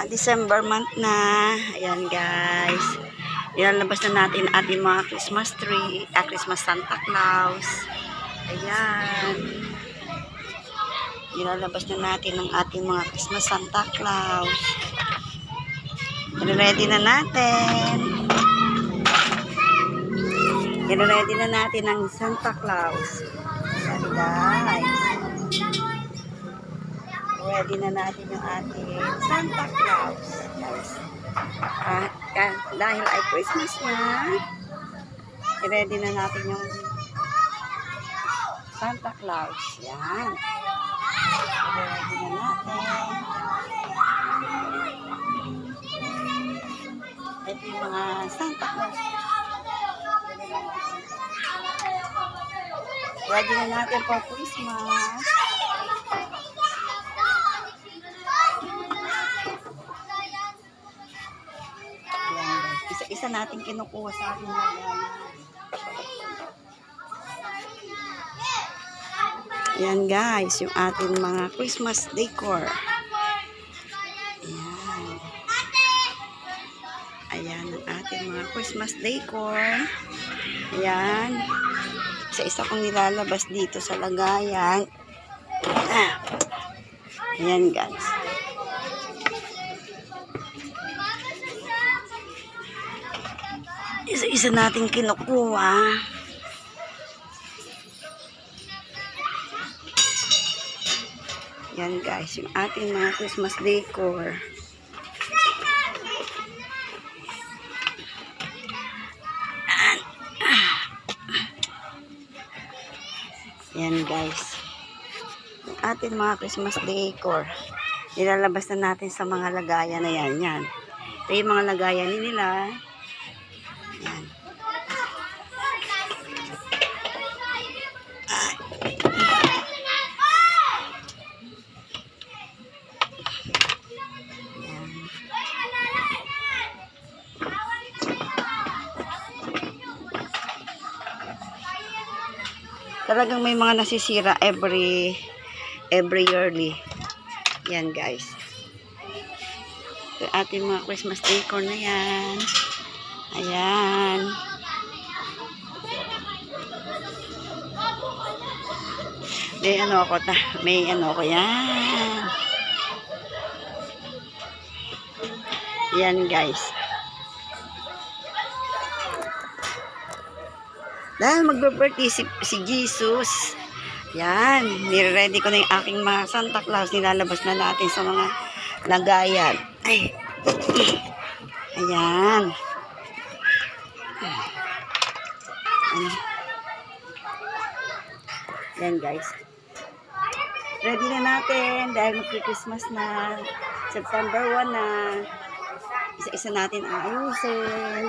ah, December month na. Ayan guys. Ilalabas na natin ating mga Christmas tree, ah, Christmas Santa Claus. Ayan. Ilalabas na natin ang ating mga Christmas Santa Claus. Ready na natin. Ready na natin ang Santa Claus. Ayan guys. Ready na natin yung ating Santa Claus. Guys. Ah, dahil ay Christmas na, ready na natin yung Santa Claus. Yan. Ready na natin. Ito yung mga Santa Claus. Ready na natin for Christmas. Natin kinukuha sa ating lagayan. Ayan guys, yung ating mga Christmas decor. Ayan. Ayan ang ating mga Christmas decor. Ayan. Isa-isa kong nilalabas dito sa lagayan. Ah. Ayan guys. Isa-isa natin kinukuha. Yan guys, yung ating mga Christmas decor. Yan guys. Yung ating mga Christmas decor. Nilalabas na natin sa mga lagayan na yan. Yan. Ito yung mga lagayan nila. Talagang may mga nasisira every every yearly. Yan guys. Ito ating mga Christmas decor na yan. Ayan. May ano ako ta. May ano ako yan. Yan guys. Dahil magbe-birthday si, si Jesus. Yan. Nire-ready ko na yung aking mga Santa Claus. Nilalabas na natin sa mga lagayan. Ay. Ayan. Ano? Yan guys. Ready na natin dahil magki-Christmas na. September 1 na. Isa-isa natin aayusin.